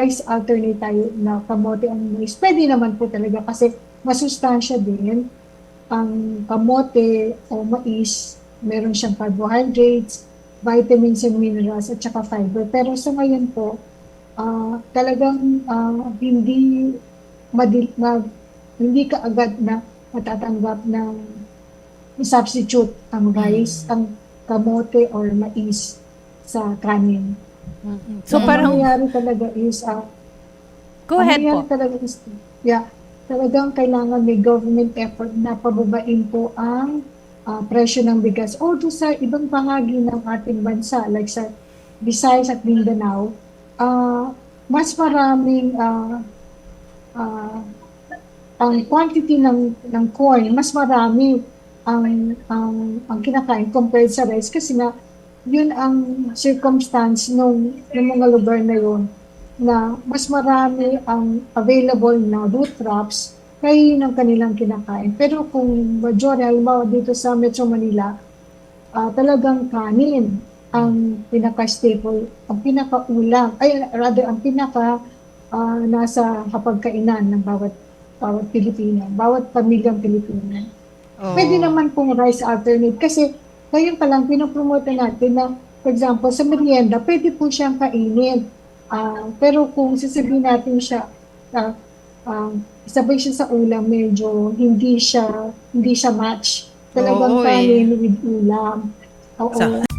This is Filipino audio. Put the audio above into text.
rice alternate tayo na kamote ang mais, pwede naman po talaga kasi masustansya din ang kamote o mais. Meron siyang carbohydrates, vitamins and minerals at saka fiber. Pero sa ngayon po, ah, talagang ah, hindi madil, ma, hindi ka agad na matatanggap ng substitute ang rice, ang kamote or mais sa kanin. So ang parang, nangyayari talaga is, ah, go ahead po. talaga is, yeah, talagang kailangan may government effort na pababain po ang ah, presyo ng bigas. Although sa ibang bahagi ng ating bansa, like sa Visayas at Mindanao, ah, mas maraming ah, ah, ang quantity ng ng corn, mas marami ang ang ang kinakain compared sa rice kasi nga yun ang circumstance nung, nung mga lugar na yun na mas marami ang available na root crops kaya yun ang kanilang kinakain. Pero kung majority, halimbawa dito sa Metro Manila, ah, talagang kanin ang pinaka-staple, ang pinaka-ulam, ay rather ang pinaka ah, nasa hapagkainan ng bawat bawat Pilipino, bawat pamilyang Pilipino. Oo. Pwede naman pong rice alternate kasi ngayon pa lang pinopromote natin na for example sa merienda pwede po siyang kainin. Ah, pero kung sasabihin natin siya ah, ah, sabay siya sa ulam medyo hindi siya hindi siya match. Talagang Oo, eh. kanin with ulam. Oo. Sa-